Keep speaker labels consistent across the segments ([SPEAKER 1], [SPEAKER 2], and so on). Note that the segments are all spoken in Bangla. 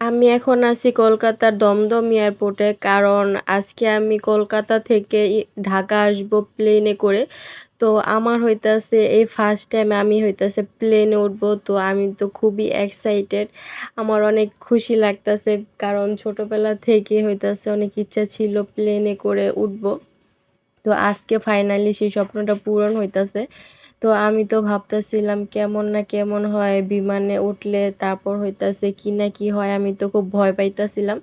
[SPEAKER 1] আমি এখন আছি কলকাতার দমদম এয়ারপোর্টে, কারণ আজকে আমি কলকাতা থেকে ঢাকা আসব প্লেনে করে। তো আমার হইতাছে এই ফার্স্ট টাইম আমি হইতাছে প্লেনে উঠব, তো আমি তো খুবই এক্সাইটেড আমার অনেক খুশি লাগতাছে, কারণ ছোটোবেলা থেকে হইতাছে অনেক ইচ্ছা ছিল প্লেনে করে উঠব। তো আজকে ফাইনালি সেই স্বপ্নটা পূরণ হইতাছে। তো আমি তো ভাবতেছিলাম কেমন না কেমন হয়, বিমানে উঠলে তারপর হইতাছে কি না কি হয়, আমি তো খুব ভয় পাইতাছিলাম।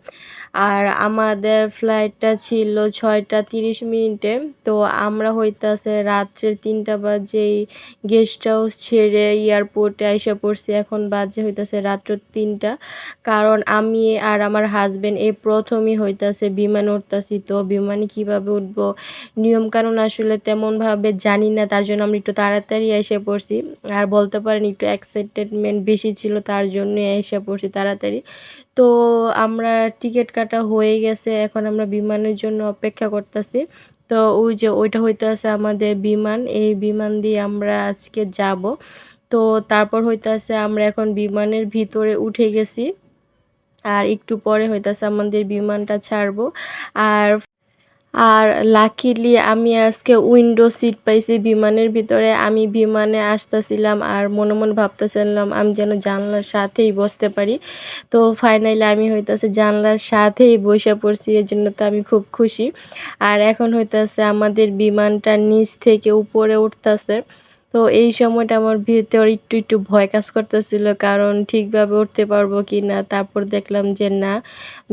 [SPEAKER 1] আর আমাদের ফ্লাইটটা ছিল ছয়টা তিরিশ মিনিটে, তো আমরা হইতাছে রাত্রের তিনটা বাজেই গেস্ট হাউস ছেড়ে এয়ারপোর্টে আইসা পড়ছি, এখন বাজে হইতাছে রাত্র তিনটা। কারণ আমি আর আমার হাজব্যান্ড এই প্রথমই হইতাছে বিমানে উঠতাছি, তো বিমানে কীভাবে উঠবো নিয়মকানুন আসলে তেমনভাবে জানি না, তার জন্য আমরা একটু তাড়াতাড়ি এসে পড়ছি। আর বলতে পারেন একটু এক্সাইটেডমেন্ট বেশি ছিল, তার জন্য এসে পড়ছি তাড়াতাড়ি। তো আমরা টিকিট কাটা হয়ে গেছে, এখন আমরা বিমানের জন্য অপেক্ষা করতেছি। তো ওই যে ওইটা হইতেছে আমাদের বিমান, এই বিমান দিয়ে আমরা আজকে যাব। তো তারপর হইতেছে আমরা এখন বিমানের ভিতরে উঠে গেছি। আর একটু পরে হইতেছে আমাদের বিমানটা ছাড়বো। আর আর লাকিলি আমি আজকে উইন্ডো সিট পাইছি বিমানের ভিতরে। আমি বিমানে আসতেছিলাম আর মনে মনে ভাবতেছিলাম আমি যেন জানলার সাথেই বসতে পারি। তো ফাইনালি আমি হইতেছে জানলার সাথেই বসে পড়ছি এর জন্য তো আমি খুব খুশি। আর এখন হইতেছে আমাদের বিমানটা নিচ থেকে উপরে উঠতেছে। তো এই সময়টা আমার ভিতর একটু একটু ভয় কাজ করতেছিল, কারণ ঠিকভাবে উঠতে পারব কি না তারপর দেখলাম যে না,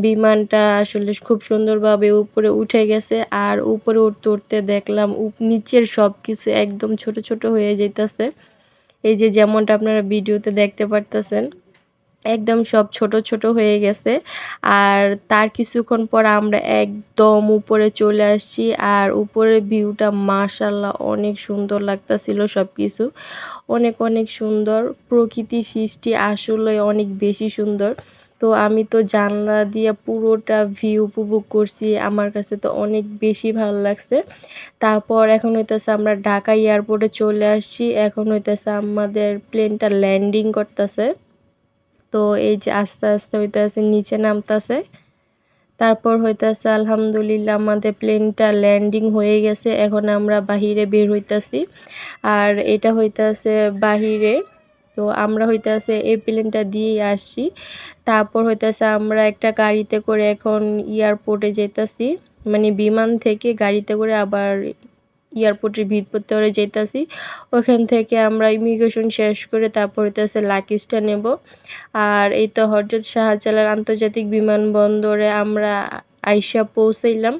[SPEAKER 1] বিমানটা আসলে খুব সুন্দরভাবে উপরে উঠে গেছে আর উপরে উঠতে উঠতে দেখলাম নিচের সব কিছু একদম ছোট ছোট হয়ে যেতেছে এই যে যেমনটা আপনারা ভিডিওতে দেখতে পারতেছেন একদম সব ছোট ছোট হয়ে গেছে। আর তার কিছুক্ষণ পর আমরা একদম উপরে চলে আসছি আর উপরের ভিউটা মাশাল্লাহ অনেক সুন্দর লাগতাছিল সব কিছু অনেক অনেক সুন্দর। প্রকৃতি সৃষ্টি আসলে অনেক বেশি সুন্দর। তো আমি তো জানলা দিয়ে পুরোটা ভিউ উপভোগ করছি, আমার কাছে তো অনেক বেশি ভালো লাগছে। তারপর এখন হইতেছে আমরা ঢাকা এয়ারপোর্টে চলে আসছি, এখন হইতেছে আমাদের প্লেনটা ল্যান্ডিং করতেছে। তো এই যে আস্তে আস্তে হইতেছে, নিচে নামতেছে। তারপর হইতেছে, আলহামদুলিল্লাহ আমাদের প্লেনটা ল্যান্ডিং হয়ে গেছে। এখন আমরা বাহিরে বের হইতাছি। আর এটা হইতেছে বাহিরে। তো আমরা হইতেছে এই প্লেনটা দিয়েই আসছি। তারপর হইতেছে আমরা একটা গাড়িতে করে এখন এয়ারপোর্টে যেতেছি। মানে বিমান থেকে গাড়িতে করে আবার এয়ারপোর্টের ভিতরে যেতেছি ওখান থেকে আমরা ইমিগ্রেশন শেষ করে তারপর হইতেছে লাকিজটা নেব। আর এই তো হরজত শাহজালাল আন্তর্জাতিক বিমানবন্দরে আমরা আইসা পৌঁছাইলাম।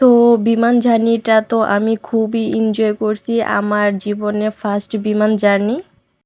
[SPEAKER 1] তো বিমান জার্নিটা তো আমি খুবই এনজয় করছি। আমার জীবনে ফার্স্ট বিমান জার্নি।